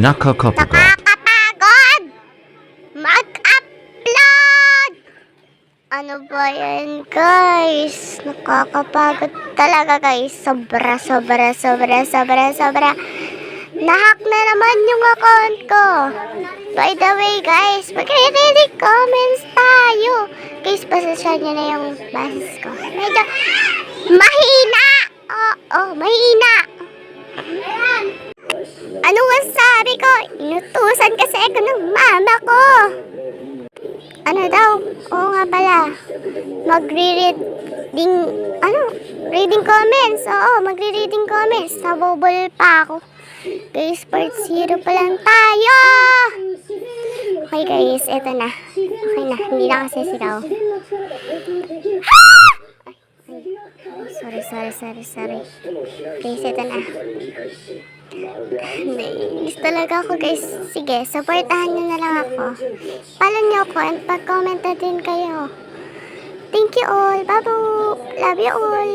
Nakakapuko. Nakakapagod! Mag-upload! Ano ba yan, guys? Nakakapagod talaga, guys. Sobra, sobra, sobra, sobra, sobra. Nahack na naman yung account ko. By the way, guys, magre-ready comments tayo. Guys, pasasya nyo na yung basis ko. Medyo mahina! Oo, oh, mahina. Ano masabi ko? Inutusan kasi ako ng mama ko. Ano daw? Oo nga pala. Magre-reading, ano? Reading comments. Oo, magre-reading comments. Nabubol pa ako. Guys, part zero pa lang tayo. Okay guys, eto na. Okay na, hindi na kasi sigaw. Sorry, sorry, sorry, sorry. Guys, eto na. Naiinis talaga ako guys. Sige, supportahan nyo na lang ako. Follow nyo ako and pag-comment din kayo. Thank you all. Babu! Love you all.